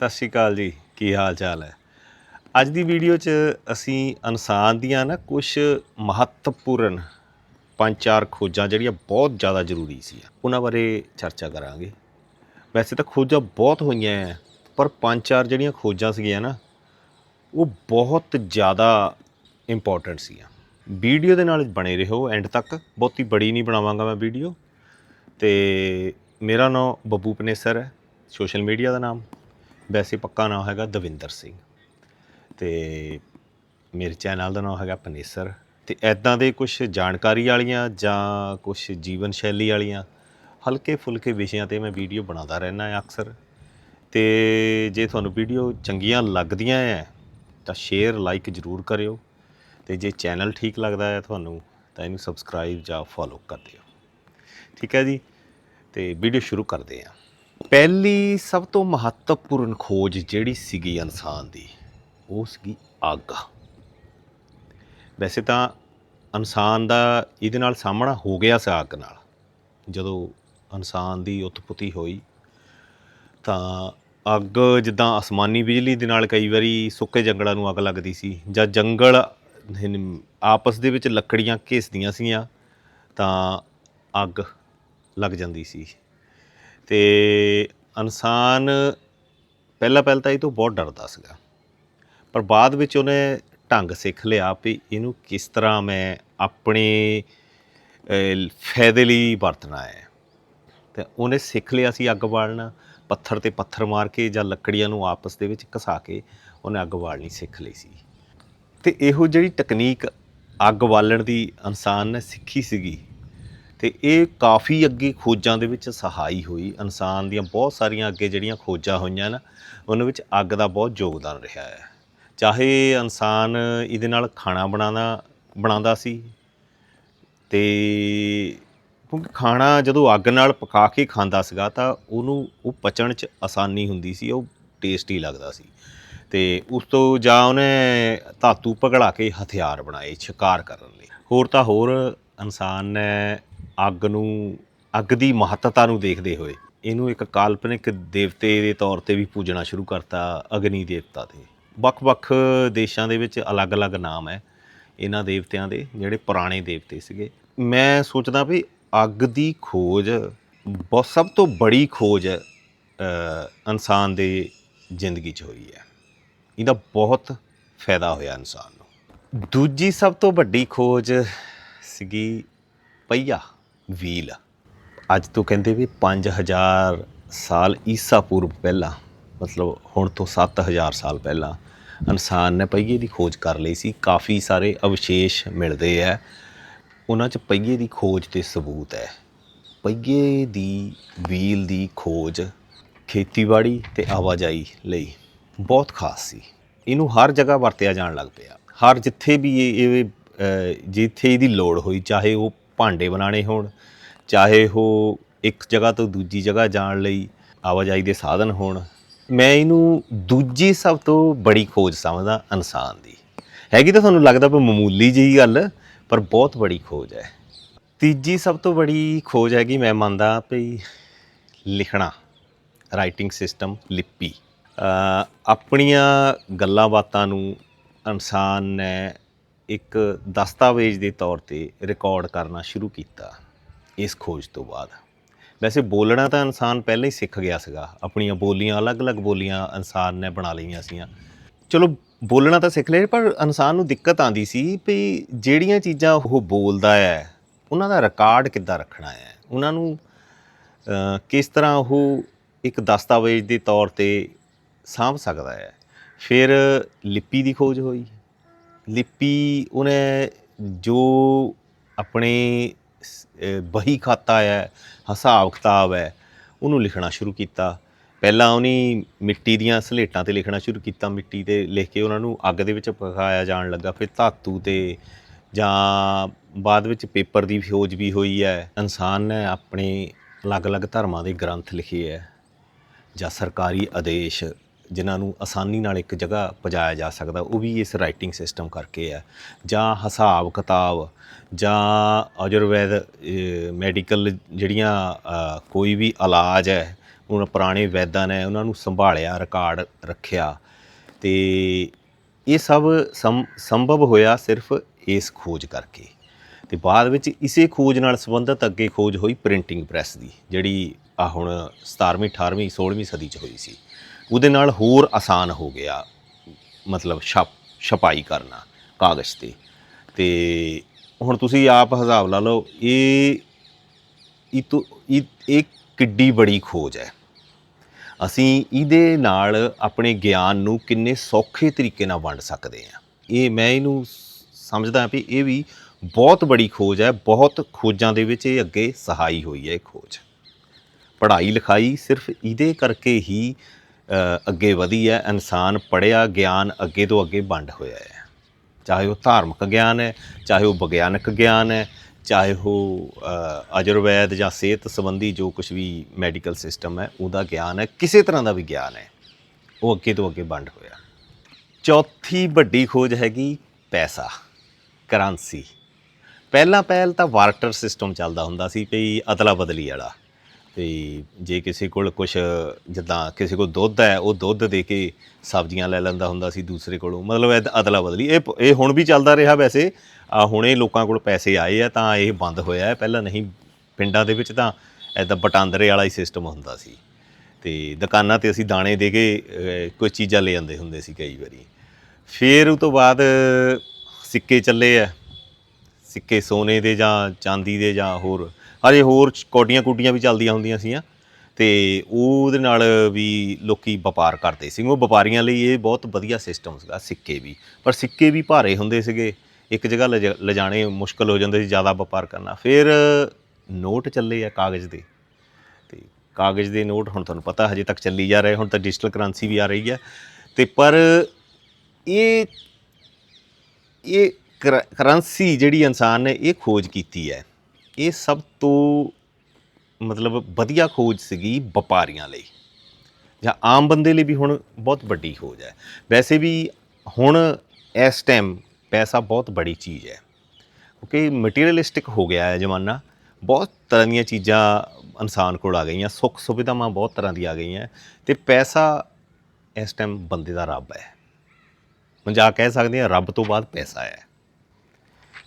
ਸਤਿ ਸ਼੍ਰੀ ਅਕਾਲ ਜੀ, ਕੀ ਹਾਲ ਚਾਲ ਹੈ? ਅੱਜ ਦੀ ਵੀਡੀਓ 'ਚ ਅਸੀਂ ਇਨਸਾਨ ਦੀਆਂ ਨਾ ਕੁਝ ਮਹੱਤਵਪੂਰਨ ਪੰਜ ਚਾਰ ਖੋਜਾਂ ਜਿਹੜੀਆਂ ਬਹੁਤ ਜ਼ਿਆਦਾ ਜ਼ਰੂਰੀ ਸੀ। ਉਹਨਾਂ ਬਾਰੇ ਚਰਚਾ ਕਰਾਂਗੇ। ਵੈਸੇ ਤਾਂ ਖੋਜਾਂ ਬਹੁਤ ਹੋਈਆਂ ਹੈ, ਪਰ ਪੰਜ ਚਾਰ ਜਿਹੜੀਆਂ ਖੋਜਾਂ ਸੀਗੀਆਂ ਨਾ, ਉਹ ਬਹੁਤ ਜ਼ਿਆਦਾ ਇੰਪੋਰਟੈਂਟ ਸੀਗੀਆਂ ਵੀਡੀਓ ਦੇ ਨਾਲ ਬਣੇ ਰਹੋ ਐਂਡ ਤੱਕ। ਬਹੁਤੀ ਬੜੀ ਨਹੀਂ ਬਣਾਵਾਂਗਾ ਮੈਂ ਵੀਡੀਓ। ਤੇ ਮੇਰਾ ਨਾਮ ਬੱਬੂ ਪਨੇਸਰ ਹੈ, ਸੋਸ਼ਲ ਮੀਡੀਆ ਦਾ ਨਾਮ। ਵੈਸੇ ਪੱਕਾ ਨਾਮ ਹੈਗਾ ਦਵਿੰਦਰ ਸਿੰਘ। ਤੇ ਮੇਰੇ ਚੈਨਲ ਦਾ ਨਾਮ ਹੈਗਾ ਪਨੇਸਰ। ਤੇ ਐਦਾਂ ਦੇ ਕੁਝ ਜਾਣਕਾਰੀ ਵਾਲੀਆਂ ਜਾਂ ਕੁਝ ਜੀਵਨ ਸ਼ੈਲੀ ਵਾਲੀਆਂ ਹਲਕੇ ਫੁਲਕੇ ਵਿਸ਼ਿਆਂ ਤੇ ਮੈਂ ਵੀਡੀਓ ਬਣਾਉਂਦਾ ਰਹਿਣਾ ਹੈ ਅਕਸਰ। ਤੇ ਜੇ ਤੁਹਾਨੂੰ ਵੀਡੀਓ ਚੰਗੀਆਂ ਲੱਗਦੀਆਂ ਹੈ ਤਾਂ ਸ਼ੇਅਰ, ਲਾਈਕ ਜ਼ਰੂਰ ਕਰਿਓ। ਤੇ ਜੇ ਚੈਨਲ ਠੀਕ ਲੱਗਦਾ ਹੈ ਤੁਹਾਨੂੰ, ਤਾਂ ਇਹਨੂੰ ਸਬਸਕ੍ਰਾਈਬ ਜਾਂ ਫੋਲੋ ਕਰ ਦਿਓ। ਠੀਕ ਹੈ ਜੀ? ਤੇ ਵੀਡੀਓ ਸ਼ੁਰੂ ਕਰਦੇ ਹਾਂ। ਪਹਿਲੀ ਸਭ ਤੋਂ ਮਹੱਤਵਪੂਰਨ ਖੋਜ ਜਿਹੜੀ ਸੀਗੀ ਇਨਸਾਨ ਦੀ, ਉਹ ਸੀਗੀ ਅੱਗ। ਵੈਸੇ ਤਾਂ ਇਨਸਾਨ ਦਾ ਇਹਦੇ ਨਾਲ ਸਾਹਮਣਾ ਹੋ ਗਿਆ ਸੀ ਅੱਗ ਨਾਲ। ਜਦੋਂ ਇਨਸਾਨ ਦੀ ਉਤਪਤੀ ਹੋਈ, ਤਾਂ ਅੱਗ ਜਿੱਦਾਂ ਅਸਮਾਨੀ ਬਿਜਲੀ ਦੇ ਨਾਲ ਕਈ ਵਾਰੀ ਸੁੱਕੇ ਜੰਗਲਾਂ ਨੂੰ ਅੱਗ ਲੱਗਦੀ ਸੀ, ਜਾਂ ਜੰਗਲ ਆਪਸ ਦੇ ਵਿੱਚ ਲੱਕੜੀਆਂ ਘੇਸਦੀਆਂ ਸੀਗੀਆਂ ਤਾਂ ਅੱਗ ਲੱਗ ਜਾਂਦੀ ਸੀ। ਤੇ ਇਨਸਾਨ ਪਹਿਲਾਂ ਪਹਿਲਾਂ ਤਾਂ ਇਹ ਤੋਂ ਬਹੁਤ ਡਰਦਾ ਸੀਗਾ। ਪਰ ਬਾਅਦ ਵਿੱਚ ਉਹਨੇ ਢੰਗ ਸਿੱਖ ਲਿਆ ਵੀ ਇਹਨੂੰ ਕਿਸ ਤਰ੍ਹਾਂ ਮੈਂ ਆਪਣੇ ਫਾਇਦੇ ਲਈ ਵਰਤਣਾ ਹੈ। ਤੇ ਉਹਨੇ ਸਿੱਖ ਲਿਆ ਸੀ ਅੱਗ ਬਾਲਣਾ, ਪੱਥਰ ਤੇ ਪੱਥਰ ਮਾਰ ਕੇ ਜਾਂ ਲੱਕੜੀਆਂ ਨੂੰ ਆਪਸ ਦੇ ਵਿੱਚ ਘਸਾ ਕੇ ਉਹਨੇ ਅੱਗ ਬਾਲਣੀ ਸਿੱਖ ਲਈ ਸੀ। ਤੇ ਇਹੋ ਜਿਹੜੀ ਤਕਨੀਕ ਅੱਗ ਬਾਲਣ ਦੀ ਇਨਸਾਨ ਨੇ ਸਿੱਖੀ ਸੀਗੀ ਤੇ ਇਹ ਕਾਫੀ ਅੱਗੇ ਖੋਜਾਂ ਦੇ ਵਿੱਚ ਸਹਾਈ ਹੋਈ। ਇਨਸਾਨ ਦੀਆਂ ਬਹੁਤ ਸਾਰੀਆਂ ਅੱਗੇ ਜਿਹੜੀਆਂ ਖੋਜਾਂ ਹੋਈਆਂ ਨਾ, ਉਹਨਾਂ ਵਿੱਚ ਅੱਗ ਦਾ ਬਹੁਤ ਯੋਗਦਾਨ ਰਿਹਾ ਹੈ। ਚਾਹੇ ਇਨਸਾਨ ਇਹਦੇ ਨਾਲ ਖਾਣਾ ਬਣਾਉਣਾ ਬਣਾਉਂਦਾ ਸੀ ਤੇ ਕਿਉਂਕਿ ਖਾਣਾ ਜਦੋਂ ਅੱਗ ਨਾਲ ਪਕਾ ਕੇ ਖਾਂਦਾ ਸੀਗਾ ਤਾਂ ਉਹਨੂੰ, ਉਹ ਪਚਣ 'ਚ ਆਸਾਨੀ ਹੁੰਦੀ ਸੀ, ਉਹ ਟੇਸਟੀ ਲੱਗਦਾ ਸੀ। ਤੇ ਉਸ ਤੋਂ ਜਾਂ ਉਹਨੇ ਧਾਤੂ ਪਗੜਾ ਕੇ ਹਥਿਆਰ ਬਣਾਏ ਸ਼ਿਕਾਰ ਕਰਨ ਲਈ। ਹੋਰ ਤਾਂ ਹੋਰ ਇਨਸਾਨ ਨੇ ਅੱਗ ਨੂੰ ਅੱਗ ਦੀ ਮਹੱਤਤਾ ਨੂੰ ਦੇਖਦੇ ਹੋਏ ਇਹਨੂੰ ਇੱਕ ਕਾਲਪਨਿਕ ਦੇਵਤੇ ਦੇ ਤੌਰ ਤੇ ਵੀ ਪੂਜਣਾ ਸ਼ੁਰੂ ਕਰਤਾ ਅਗਨੀ ਦੇਵਤਾ ਤੇ। ਵੱਖ-ਵੱਖ ਦੇਸ਼ਾਂ ਦੇ ਵਿੱਚ ਅਲੱਗ-ਅਲੱਗ ਨਾਮ ਹੈ ਇਹਨਾਂ ਦੇਵਤਿਆਂ ਦੇ ਜਿਹੜੇ ਪੁਰਾਣੇ ਦੇਵਤੇ ਸੀਗੇ। ਮੈਂ ਸੋਚਦਾ ਵੀ ਅੱਗ ਦੀ ਖੋਜ ਬਹੁਤ ਸਭ ਤੋਂ ਬੜੀ ਖੋਜ ਅ, ਇਨਸਾਨ ਦੇ ਜ਼ਿੰਦਗੀ 'ਚ ਹੋਈ ਹੈ। ਇਹਦਾ ਬਹੁਤ ਫਾਇਦਾ ਹੋਇਆ ਇਨਸਾਨ ਨੂੰ। ਦੂਜੀ ਸਭ ਤੋਂ ਵੱਡੀ ਖੋਜ ਸੀਗੀ ਪਹੀਆ। ਵੀਲ। ਅੱਜ ਤੋਂ ਕਹਿੰਦੇ ਵੀ 5000 ਸਾਲ ਈਸਾ ਪੂਰਬ ਪਹਿਲਾਂ, ਮਤਲਬ ਹੁਣ ਤੋਂ 7000 ਸਾਲ ਪਹਿਲਾਂ ਇਨਸਾਨ ਨੇ ਪਹੀਏ ਦੀ ਖੋਜ ਕਰ ਲਈ ਸੀ। ਕਾਫੀ ਸਾਰੇ ਅਵਸ਼ੇਸ਼ ਮਿਲਦੇ ਆ। ਉਹਨਾਂ 'ਚ ਪਹੀਏ ਦੀ ਖੋਜ ਤੇ ਸਬੂਤ ਹੈ। ਪਹੀਏ ਦੀ ਵੀਲ ਦੀ ਖੋਜ ਖੇਤੀਬਾੜੀ ਤੇ ਆਵਾਜਾਈ ਲਈ ਬਹੁਤ ਖਾਸ ਸੀ। ਇਹਨੂੰ ਹਰ ਜਗ੍ਹਾ ਵਰਤਿਆ ਜਾਣ ਲੱਗ ਪਿਆ। ਹਰ ਜਿੱਥੇ ਵੀ ਇਹ ਜਿੱਥੇ ਇਹਦੀ ਲੋੜ ਹੋਈ, ਚਾਹੇ ਉਹ ਭਾਂਡੇ ਬਣਾਉਣੇ ਹੋਣ, ਚਾਹੇ ਉਹ ਇੱਕ ਜਗ੍ਹਾ ਤੋਂ ਦੂਜੀ ਜਗ੍ਹਾ ਜਾਣ ਲਈ ਆਵਾਜਾਈ ਦੇ ਸਾਧਨ ਹੋਣ, ਮੈਂ ਇਹਨੂੰ ਦੂਜੀ ਸਭ ਤੋਂ ਬੜੀ ਖੋਜ ਸਮਝਦਾ ਇਨਸਾਨ ਦੀ। ਹੈਗੀ ਤਾਂ ਤੁਹਾਨੂੰ ਲੱਗਦਾ ਵੀ ਮਾਮੂਲੀ ਜਿਹੀ ਗੱਲ, ਪਰ ਬਹੁਤ ਬੜੀ ਖੋਜ ਹੈ। ਤੀਜੀ ਸਭ ਤੋਂ ਬੜੀ ਖੋਜ ਹੈਗੀ, ਮੈਂ ਮੰਨਦਾ ਵੀ ਲਿਖਣਾ ਰਾਈਟਿੰਗ ਸਿਸਟਮ ਲਿਪੀ। ਆਪਣੀਆਂ ਗੱਲਾਂ ਬਾਤਾਂ ਨੂੰ ਇਨਸਾਨ ਨੇ ਇੱਕ ਦਸਤਾਵੇਜ਼ ਦੇ ਤੌਰ ਤੇ ਰਿਕਾਰਡ ਕਰਨਾ ਸ਼ੁਰੂ ਕੀਤਾ ਇਸ ਖੋਜ ਤੋਂ ਬਾਅਦ। ਵੈਸੇ ਬੋਲਣਾ ਤਾਂ ਇਨਸਾਨ ਪਹਿਲਾਂ ਹੀ ਸਿੱਖ ਗਿਆ ਸੀਗਾ। ਆਪਣੀਆਂ ਬੋਲੀਆਂ, ਅਲੱਗ-ਅਲੱਗ ਬੋਲੀਆਂ ਇਨਸਾਨ ਨੇ ਬਣਾ ਲਈਆਂ ਸੀਆਂ। ਚਲੋ, ਬੋਲਣਾ ਤਾਂ ਸਿੱਖ ਲਿਆ, ਪਰ ਇਨਸਾਨ ਨੂੰ ਦਿੱਕਤ ਆਂਦੀ ਸੀ ਵੀ ਜਿਹੜੀਆਂ ਚੀਜ਼ਾਂ ਉਹ ਬੋਲਦਾ ਹੈ, ਉਹਨਾਂ ਦਾ ਰਿਕਾਰਡ ਕਿੱਦਾਂ ਰੱਖਣਾ ਹੈ? ਉਹਨਾਂ ਨੂੰ ਕਿਸ ਤਰ੍ਹਾਂ ਉਹ ਇੱਕ ਦਸਤਾਵੇਜ਼ ਦੇ ਤੌਰ ਤੇ ਸਾਂਭ ਸਕਦਾ ਹੈ? ਫਿਰ ਲਿਪੀ ਦੀ ਖੋਜ ਹੋਈ। ਲਿਪੀ ਉਹਨੇ ਜੋ ਆਪਣੇ ਸ- ਅ, ਬਹੀ ਖਾਤਾ ਹੈ ਹਿਸਾਬ ਕਿਤਾਬ ਹੈ ਉਹਨੂੰ ਲਿਖਣਾ ਸ਼ੁਰੂ ਕੀਤਾ। ਪਹਿਲਾਂ ਉਹਨੇ ਮਿੱਟੀ ਦੀਆਂ ਸਲੇਟਾਂ ਤੇ ਲਿਖਣਾ ਸ਼ੁਰੂ ਕੀਤਾ। ਮਿੱਟੀ ਤੇ ਲਿਖ ਕੇ ਉਹਨਾਂ ਨੂੰ ਅੱਗ ਦੇ ਵਿੱਚ ਪਕਾਇਆ ਜਾਣ ਲੱਗਾ। ਫਿਰ ਧਾਤੂ ਤੇ ਜਾਂ ਬਾਅਦ ਵਿੱਚ ਪੇਪਰ ਦੀ ਖੋਜ ਵੀ ਹੋਈ ਹੈ। ਇਨਸਾਨ ਨੇ ਆਪਣੇ ਅਲੱਗ-ਅਲੱਗ ਧਰਮਾਂ ਦੇ ਗ੍ਰੰਥ ਲਿਖੇ ਹੈ ਜਾਂ ਸਰਕਾਰੀ ਆਦੇਸ਼ ਜਿਨ੍ਹਾਂ ਨੂੰ ਆਸਾਨੀ ਨਾਲ ਇੱਕ ਜਗ੍ਹਾ ਪਜਾਇਆ ਜਾ ਸਕਦਾ, ਉਹ ਵੀ ਇਸ ਰਾਈਟਿੰਗ ਸਿਸਟਮ ਕਰਕੇ ਹੈ। ਜਾਂ ਹਿਸਾਬ ਕਿਤਾਬ, ਜਾਂ ਆਯੁਰਵੈਦ ਮੈਡੀਕਲ ਜਿਹੜੀਆਂ ਕੋਈ ਵੀ ਇਲਾਜ ਹੈ ਉਹਨਾਂ ਪੁਰਾਣੇ ਵੈਦਾਂ ਨੇ, ਉਹਨਾਂ ਨੂੰ ਸੰਭਾਲਿਆ ਰਿਕਾਰਡ ਰੱਖਿਆ। ਤੇ ਇਹ ਸਭ ਸੰਭਵ ਹੋਇਆ ਸਿਰਫ ਇਸ ਖੋਜ ਕਰਕੇ। ਤੇ ਬਾਅਦ ਵਿੱਚ ਇਸੇ ਖੋਜ ਨਾਲ ਸੰਬੰਧਿਤ ਅੱਗੇ ਖੋਜ ਹੋਈ ਪ੍ਰਿੰਟਿੰਗ ਪ੍ਰੈਸ ਦੀ, ਜਿਹੜੀ ਆ ਹੁਣ 17ਵੀਂ 18ਵੀਂ 16ਵੀਂ ਸਦੀ ਚ ਹੋਈ ਸੀ। ਉਹਦੇ ਨਾਲ ਹੋਰ ਆਸਾਨ ਹੋ ਗਿਆ, ਮਤਲਬ ਛਪ, ਛਪਾਈ ਕਰਨਾ ਕਾਗਜ਼ ਤੇ। ਤੇ ਹੁਣ ਤੁਸੀਂ ਆਪ ਹਿਸਾਬ ਲਾ ਲਓ, ਇਹ ਇਹ ਤੋਂ ਇਹ ਇਹ ਕਿੱਡੀ ਬੜੀ ਖੋਜ ਹੈ। ਅਸੀਂ ਇਹਦੇ ਨਾਲ ਆਪਣੇ ਗਿਆਨ ਨੂੰ ਕਿੰਨੇ ਸੌਖੇ ਤਰੀਕੇ ਨਾਲ ਵੰਡ ਸਕਦੇ ਹਾਂ। ਇਹ ਮੈਂ ਇਹਨੂੰ ਸਮਝਦਾ ਵੀ ਇਹ ਵੀ ਬਹੁਤ ਬੜੀ ਖੋਜ ਹੈ, ਬਹੁਤ ਖੋਜਾਂ ਦੇ ਵਿੱਚ ਇਹ ਅੱਗੇ ਸਹਾਈ ਹੋਈ ਹੈ ਇਹ ਖੋਜ। ਪੜ੍ਹਾਈ ਲਿਖਾਈ ਸਿਰਫ ਇਹਦੇ ਕਰਕੇ ਹੀ ਅੱਗੇ ਵਧੀ ਹੈ। ਇਨਸਾਨ ਪੜਿਆ ਗਿਆਨ ਅੱਗੇ ਤੋਂ ਅੱਗੇ ਵੰਡ ਹੋਇਆ ਹੈ। ਚਾਹੇ ਉਹ ਧਾਰਮਿਕ ਗਿਆਨ ਹੈ, ਚਾਹੇ ਉਹ ਵਿਗਿਆਨਕ ਗਿਆਨ ਹੈ, ਚਾਹੇ ਉਹ ਆਯੁਰਵੈਦ ਜਾਂ ਸਿਹਤ ਸੰਬੰਧੀ ਜੋ ਕੁਝ ਵੀ ਮੈਡੀਕਲ ਸਿਸਟਮ ਹੈ, ਉਹਦਾ ਗਿਆਨ ਹੈ। ਕਿਸੇ ਤਰ੍ਹਾਂ ਦਾ ਵੀ ਗਿਆਨ ਹੈ, ਉਹ ਅੱਗੇ ਤੋਂ ਅੱਗੇ ਵੰਡ ਹੋਇਆ। ਚੌਥੀ ਵੱਡੀ ਖੋਜ ਹੈਗੀ ਪੈਸਾ, ਕਰੰਸੀ। ਪਹਿਲਾਂ ਪਹਿਲ ਤਾਂ ਵਾਰਟਰ ਸਿਸਟਮ ਚੱਲਦਾ ਹੁੰਦਾ ਸੀ ਵੀ ਅਦਲਾ ਬਦਲੀ ਵਾਲਾ। ਤੇ ਜੇ ਕਿਸੇ ਕੋਲ ਕੁਝ ਜਿੱਦਾਂ ਕਿਸੇ ਕੋਲ ਦੁੱਧ ਹੈ ਉਹ ਦੁੱਧ ਦੇ ਕੇ ਸਬਜ਼ੀਆਂ ਲੈ ਲੈਂਦਾ ਹੁੰਦਾ ਸੀ ਦੂਸਰੇ ਕੋਲੋਂ। ਮਤਲਬ ਇਹ ਅਦਲਾ ਬਦਲੀ। ਇਹ ਇਹ ਹੁਣ ਵੀ ਚੱਲਦਾ ਰਿਹਾ ਵੈਸੇ। ਆ ਹੁਣੇ ਲੋਕਾਂ ਕੋਲ ਪੈਸੇ ਆਏ ਆ ਤਾਂ ਇਹ ਬੰਦ ਹੋਇਆ ਹੈ। ਪਹਿਲਾਂ ਨਹੀਂ ਪਿੰਡਾਂ ਦੇ ਵਿੱਚ ਤਾਂ ਐਦਾਂ ਬਟਾਂਦਰੇ ਵਾਲਾ ਹੀ ਸਿਸਟਮ ਹੁੰਦਾ ਸੀ। ਤੇ ਦੁਕਾਨਾਂ ਤੇ ਅਸੀਂ ਦਾਣੇ ਦੇ ਕੇ ਅਹ, ਕੋਈ ਚੀਜ਼ਾਂ ਲੈ ਜਾਂਦੇ ਹੁੰਦੇ ਸੀ ਕਈ ਵਾਰੀ। ਫਿਰ ਉਹ ਤੋਂ ਬਾਅਦ ਸਿੱਕੇ ਚੱਲੇ ਆ। ਸਿੱਕੇ ਸੋਨੇ ਦੇ ਜਾਂ ਚਾਂਦੀ ਦੇ ਜਾਂ ਹੋਰ ਹਜੇ ਹੋਰ ਕੋਟੀਆਂ ਕੁੱਡੀਆਂ ਵੀ ਚੱਲਦੀਆਂ ਹੁੰਦੀਆਂ ਸੀਆਂ। ਤੇ ਉਹਦੇ ਨਾਲ ਵੀ ਲੋਕੀ ਵਪਾਰ ਕਰਦੇ ਸੀ। ਉਹ ਵਪਾਰੀਆਂ ਲਈ ਇਹ ਬਹੁਤ ਵਧੀਆ ਸਿਸਟਮ ਸੀਗਾ, ਸਿੱਕੇ ਵੀ। ਪਰ ਸਿੱਕੇ ਵੀ ਭਾਰੇ ਹੁੰਦੇ ਸੀਗੇ। ਇੱਕ ਜਗ੍ਹਾ ਲਿਜਾ- ਲਿਜਾਣੇ ਮੁਸ਼ਕਲ ਹੋ ਜਾਂਦੇ ਸੀ, ਜ਼ਿਆਦਾ ਵਪਾਰ ਕਰਨਾ। ਫਿਰ ਨੋਟ ਚੱਲੇ ਆ ਕਾਗਜ਼ ਦੇ। ਤੇ ਕਾਗਜ਼ ਦੇ ਨੋਟ ਹੁਣ ਤੁਹਾਨੂੰ ਪਤਾ ਹਜੇ ਤੱਕ ਚੱਲੀ ਜਾ ਰਹੇ, ਹੁਣ ਤਾਂ ਡਿਜੀਟਲ ਕਰੰਸੀ ਵੀ ਆ ਰਹੀ ਹੈ ਤੇ ਪਰ ਇਹ ਇਹ ਕਰ- ਕਰੰਸੀ ਜਿਹੜੀ ਇਨਸਾਨ ਨੇ ਇਹ ਖੋਜ ਕੀਤੀ ਹੈ। ਇਹ ਸਭ ਤੋਂ ਮਤਲਬ ਵਧੀਆ ਖੋਜ ਸੀਗੀ ਵਪਾਰੀਆਂ ਲਈ। ਜਾਂ ਆਮ ਬੰਦੇ ਲਈ ਵੀ ਹੁਣ ਬਹੁਤ ਵੱਡੀ ਖੋਜ ਹੈ। ਵੈਸੇ ਵੀ ਹੁਣ ਇਸ ਟਾਈਮ ਪੈਸਾ ਬਹੁਤ ਬੜੀ ਚੀਜ਼ ਹੈ। ਕਿਉਂਕਿ ਮਟੀਰੀਅਲਿਸਟਿਕ ਹੋ ਗਿਆ ਹੈ ਜ਼ਮਾਨਾ। ਬਹੁਤ ਤਰ੍ਹਾਂ ਦੀਆਂ ਚੀਜ਼ਾਂ ਇਨਸਾਨ ਕੋਲ ਆ ਗਈਆਂ। ਸੁੱਖ ਸੁਵਿਧਾਵਾਂ ਬਹੁਤ ਤਰ੍ਹਾਂ ਦੀ ਆ ਗਈਆਂ। ਤੇ ਪੈਸਾ ਇਸ ਟਾਈਮ ਬੰਦੇ ਦਾ ਰੱਬ ਹੈ। ਹੁਣ ਕਹਿ ਸਕਦੇ ਹਾਂ, ਰੱਬ ਤੋਂ ਬਾਅਦ ਪੈਸਾ ਹੈ।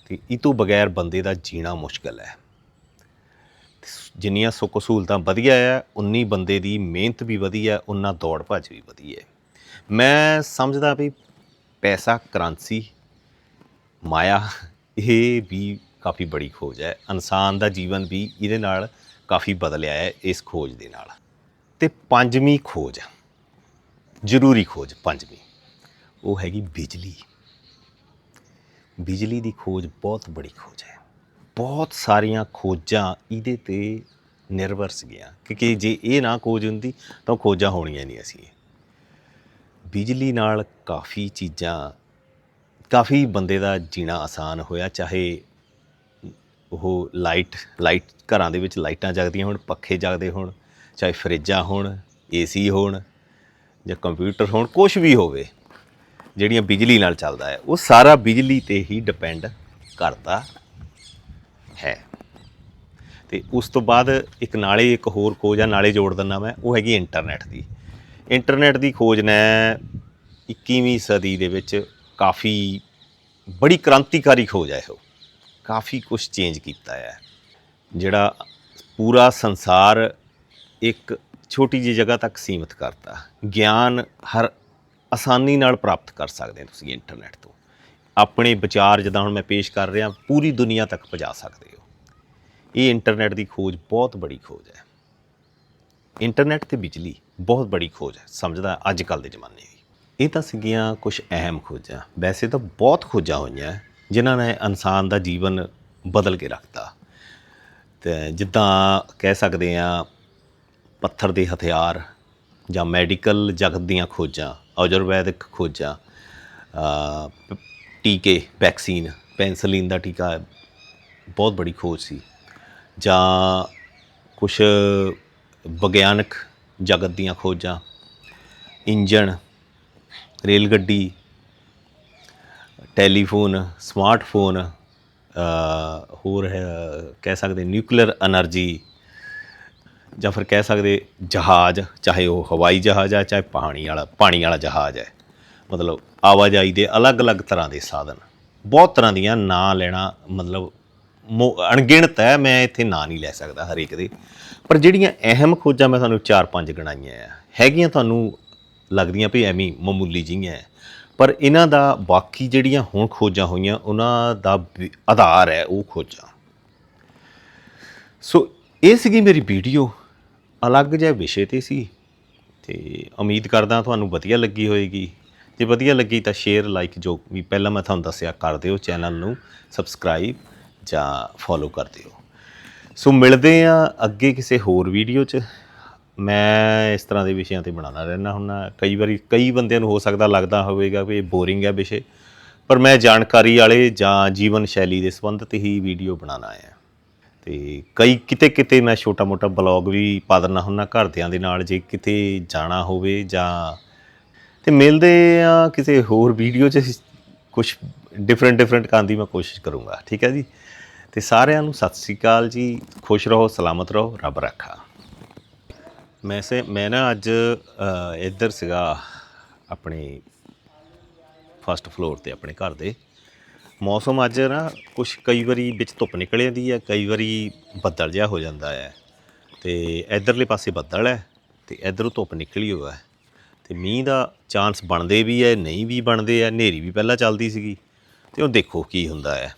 ਤੇ ਇਹ ਤੋਂ ਬਗੈਰ ਬੰਦੇ ਦਾ ਜੀਣਾ ਮੁਸ਼ਕਲ ਹੈ। ਜਿੰਨੀਆਂ ਸੁੱਖ ਸਹੂਲਤਾਂ ਵਧੀਆ ਆ, ਉਨੀ ਬੰਦੇ ਦੀ ਮਿਹਨਤ ਵੀ ਵਧੀਆ, ਉਨਾ ਦੌੜ ਭੱਜ ਵੀ ਵਧੀਆ ਮੈਂ ਸਮਝਦਾ ਵੀ ਪੈਸਾ ਕਰੰਸੀ, ਮਾਇਆ, ਇਹ ਵੀ ਕਾਫੀ ਬੜੀ ਖੋਜ ਹੈ। ਇਨਸਾਨ ਦਾ ਜੀਵਨ ਵੀ ਇਹਦੇ ਨਾਲ ਕਾਫੀ ਬਦਲਿਆ ਹੈ ਇਸ ਖੋਜ ਦੇ ਨਾਲ। ਤੇ ਪੰਜਵੀਂ ਖੋਜ, ਜ਼ਰੂਰੀ ਖੋਜ ਪੰਜਵੀਂ, ਉਹ ਹੈਗੀ ਬਿਜਲੀ। ਬਿਜਲੀ ਦੀ ਖੋਜ ਬਹੁਤ ਬੜੀ ਖੋਜ ਹੈ। ਬਹੁਤ ਸਾਰੀਆਂ ਖੋਜਾਂ ਇਹਦੇ ਤੇ ਨਿਰਭਰ ਸੀਗੀਆਂ। ਕਿਉਂਕਿ ਜੇ ਇਹ ਨਾ ਖੋਜ ਹੁੰਦੀ ਤਾਂ ਖੋਜਾਂ ਹੋਣੀਆਂ ਨਹੀਂ ਸੀ ਬਿਜਲੀ ਨਾਲ ਕਾਫੀ ਚੀਜ਼ਾਂ, ਕਾਫੀ ਬੰਦੇ ਦਾ ਜੀਣਾ ਆਸਾਨ ਹੋਇਆ, ਚਾਹੇ ਉਹ ਲਾਈਟ ਲਾਈਟ ਘਰਾਂ ਦੇ ਵਿੱਚ ਲਾਈਟਾਂ ਜਗਦੀਆਂ ਹੋਣ, ਪੱਖੇ ਜਗਦੇ ਹੋਣ, ਚਾਹੇ ਫਰਿੱਜਾਂ ਹੋਣ, ਏਸੀ ਹੋਣ ਜਾਂ ਕੰਪਿਊਟਰ ਹੋਣ ਕੁਝ ਵੀ ਹੋਵੇ, ਜਿਹੜੀਆਂ ਬਿਜਲੀ ਨਾਲ ਚੱਲਦਾ ਹੈ, ਉਹ ਸਾਰਾ ਬਿਜਲੀ ਤੇ ਹੀ ਡਿਪੈਂਡ ਕਰਦਾ ਹੈ। ਤੇ ਉਸ ਤੋਂ ਬਾਅਦ ਇੱਕ ਨਾਲੇ, ਇੱਕ ਹੋਰ ਖੋਜ ਆ, ਨਾਲੇ ਜੋੜ ਦਿੰਦਾ ਮੈਂ, ਉਹ ਹੈਗੀ ਇੰਟਰਨੈਟ ਦੀ। ਇੰਟਰਨੈਟ ਦੀ ਖੋਜ ਨੇ 21ਵੀਂ ਸਦੀ ਦੇ ਵਿੱਚ ਕਾਫੀ ਬੜੀ ਕ੍ਰਾਂਤੀਕਾਰੀ ਖੋਜ ਹੈ ਉਹ ਕਾਫੀ ਕੁਝ ਚੇਂਜ ਕੀਤਾ ਹੈ ਜਿਹੜਾ ਪੂਰਾ ਸੰਸਾਰ ਇੱਕ ਛੋਟੀ ਜਿਹੀ ਜਗ੍ਹਾ ਤੱਕ ਸੀਮਿਤ ਕਰਤਾ। ਗਿਆਨ ਹਰ ਆਸਾਨੀ ਨਾਲ ਪ੍ਰਾਪਤ ਕਰ ਸਕਦੇ ਹੋ ਤੁਸੀਂ ਇੰਟਰਨੈਟ ਤੋਂ। ਆਪਣੇ ਵਿਚਾਰ ਜਿੱਦਾਂ ਹੁਣ ਮੈਂ ਪੇਸ਼ ਕਰ ਰਿਹਾ, ਪੂਰੀ ਦੁਨੀਆ ਤੱਕ ਪਹੁੰਚਾ ਸਕਦੇ ਹੋ। ਇਹ ਇੰਟਰਨੈਟ ਦੀ ਖੋਜ ਬਹੁਤ ਬੜੀ ਖੋਜ ਹੈ। ਇੰਟਰਨੈਟ ਤੇ ਬਿਜਲੀ ਬਹੁਤ ਬੜੀ ਖੋਜ ਹੈ। ਸਮਝਦਾ ਅੱਜ ਕੱਲ ਦੇ ਜ਼ਮਾਨੇ ਦੀ। ਇਹ ਤਾਂ ਸੀਗੀਆਂ ਕੁਝ ਅਹਿਮ ਖੋਜਾਂ। ਵੈਸੇ ਤਾਂ ਬਹੁਤ ਖੋਜਾਂ ਹੋਈਆਂ, ਜਿਨ੍ਹਾਂ ਨੇ ਇਨਸਾਨ ਦਾ ਜੀਵਨ ਬਦਲ ਕੇ ਰੱਖਤਾ। ਤੇ ਜਿੱਦਾਂ ਕਹਿ ਸਕਦੇ ਆ ਪੱਥਰ ਦੇ ਹਥਿਆਰ ਜਾਂ ਮੈਡੀਕਲ ਜਗਤ ਦੀਆਂ ਖੋਜਾਂ, ਆਯੁਰਵੈਦਿਕ ਖੋਜਾਂ ਟੀਕੇ ਵੈਕਸੀਨ ਪੈਨਸਲਿਨ ਦਾ ਟੀਕਾ ਬਹੁਤ ਬੜੀ ਖੋਜ ਸੀ। ਜਾਂ ਕੁਝ ਵਿਗਿਆਨਕ ਜਗਤ ਦੀਆਂ ਖੋਜਾਂ, ਇੰਜਣ ਰੇਲ ਗੱਡੀ ਟੈਲੀਫੋਨ, ਸਮਾਰਟਫੋਨ ਹੋਰ ਕਹਿ ਸਕਦੇ ਨਿਊਕਲੀਅਰ એનર્ਜੀ ਜਾਂ ਫਿਰ ਕਹਿ ਸਕਦੇ ਜਹਾਜ਼, ਚਾਹੇ ਉਹ ਹਵਾਈ ਜਹਾਜ਼ ਆ, ਚਾਹੇ ਪਾਣੀ ਵਾਲਾ ਪਾਣੀ ਵਾਲਾ ਜਹਾਜ਼ ਹੈ। ਮਤਲਬ ਆਵਾਜਾਈ ਦੇ ਅਲੱਗ-ਅਲੱਗ ਤਰ੍ਹਾਂ ਦੇ ਸਾਧਨ। ਬਹੁਤ ਤਰ੍ਹਾਂ ਦੀਆਂ ਨਾਂ ਲੈਣਾ ਮਤਲਬ ਮੋ- ਅਣਗਿਣਤ ਹੈ, ਮੈਂ ਇੱਥੇ ਨਾਂ ਨਹੀਂ ਲੈ ਸਕਦਾ ਹਰੇਕ ਦੇ। ਪਰ ਜਿਹੜੀਆਂ ਅਹਿਮ ਖੋਜਾਂ ਮੈਂ ਤੁਹਾਨੂੰ 4-5 ਗਣਾਈਆਂ ਆ, ਹੈਗੀਆਂ ਤੁਹਾਨੂੰ ਲੱਗਦੀਆਂ ਵੀ ਐਵੇਂ ਮਾਮੂਲੀ ਜਿਹੀਆਂ ਪਰ ਇਹਨਾਂ ਦਾ ਬਾਕੀ ਜਿਹੜੀਆਂ ਹੁਣ ਖੋਜਾਂ ਹੋਈਆਂ, ਉਹਨਾਂ ਦਾ ਆਧਾਰ ਹੈ ਉਹ ਖੋਜਾਂ। ਸੋ ਇਹ ਸੀਗੀ ਮੇਰੀ ਵੀਡੀਓ। ਅਲੱਗ ਜਿਹਾ ਵਿਸ਼ੇ ਤੇ ਸੀ ਤੇ ਉਮੀਦ ਕਰਦਾ ਤੁਹਾਨੂੰ ਵਧੀਆ ਲੱਗੀ ਹੋਏਗੀ। ਜੇ ਵਧੀਆ ਲੱਗੀ ਤਾਂ ਸ਼ੇਅਰ ਲਾਈਕ ਜੋ ਵੀ ਪਹਿਲਾਂ ਮੈਂ ਤੁਹਾਨੂੰ ਦੱਸਿਆ ਕਰ ਦਿਓ ਚੈਨਲ ਨੂੰ ਸਬਸਕ੍ਰਾਈਬ ਜਾਂ ਫੋਲੋ ਕਰ ਦਿਓ। ਸੋ ਮਿਲਦੇ ਆ ਅੱਗੇ ਕਿਸੇ ਹੋਰ ਵੀਡੀਓ 'ਚ। ਮੈਂ ਇਸ ਤਰ੍ਹਾਂ ਦੇ ਵਿਸ਼ਿਆਂ ਤੇ ਬਣਾਉਣਾ ਰਹਿਣਾ ਹੁੰਦਾ। ਕਈ ਵਾਰੀ ਕਈ ਬੰਦਿਆਂ ਨੂੰ ਹੋ ਸਕਦਾ ਲੱਗਦਾ ਹੋਵੇਗਾ ਵੀ ਇਹ ਬੋਰਿੰਗ ਹੈ ਵਿਸ਼ੇ। ਪਰ ਮੈਂ ਜਾਣਕਾਰੀ ਵਾਲੇ ਜਾਂ ਜੀਵਨ ਸ਼ੈਲੀ ਦੇ ਸੰਬੰਧਿਤ ਹੀ ਵੀਡੀਓ ਬਣਾਉਣਾ ਹੈ। ਤੇ ਕਈ ਕਿਤੇ ਕਿਤੇ ਮੈਂ ਛੋਟਾ ਮੋਟਾ ਬਲੌਗ ਵੀ ਪਾ ਦਿੰਦਾ ਹੁੰਦਾ ਘਰਦਿਆਂ ਦੇ ਨਾਲ। ਜੇ ਕਿਤੇ ਜਾਣਾ ਹੋਵੇ ਜਾਂ ਤੇ ਮਿਲਦੇ ਆ ਕਿਸੇ ਹੋਰ ਵੀਡੀਓ 'ਚ। ਕੁਝ ਡਿਫਰੈਂਟ ਡਿਫਰੈਂਟ ਕਰਨ ਦੀ ਮੈਂ ਕੋਸ਼ਿਸ਼ ਕਰੂੰਗਾ, ਠੀਕ ਹੈ ਜੀ? ਤੇ ਸਾਰਿਆਂ ਨੂੰ ਸਤਿ ਸ੍ਰੀ ਅਕਾਲ ਜੀ। ਖੁਸ਼ ਰਹੋ, ਸਲਾਮਤ ਰਹੋ, ਰੱਬ ਰੱਖਾ। ਮੈਂ ਸੇ, ਮੈਂ ਨਾ ਅੱਜ ਇੱਧਰ ਸੀਗਾ ਆਪਣੇ ਫਸਟ ਫਲੋਰ ਤੇ ਆਪਣੇ ਘਰ ਦੇ। ਮੌਸਮ ਅੱਜ ਨਾ ਕੁਝ ਕਈ ਵਾਰੀ ਵਿੱਚ ਧੁੱਪ ਨਿਕਲ ਜਾਂਦੀ ਹੈ, ਕਈ ਵਾਰੀ ਬੱਦਲ ਜਿਹਾ ਹੋ ਜਾਂਦਾ ਹੈ। ਤੇ ਇਧਰਲੇ ਪਾਸੇ ਬੱਦਲ ਹੈ ਤੇ ਇਧਰੋਂ ਧੁੱਪ ਨਿਕਲੀ ਹੋਇਆ ਹੈ। ਤੇ ਮੀਂਹ ਦਾ ਚਾਂਸ ਬਣਦੇ ਵੀ ਹੈ ਨਹੀਂ ਵੀ ਬਣਦੇ ਆ, ਹਨੇਰੀ ਵੀ ਪਹਿਲਾਂ ਚੱਲਦੀ ਸੀਗੀ। ਤੇ ਉਹ ਦੇਖੋ ਕੀ ਹੁੰਦਾ ਹੈ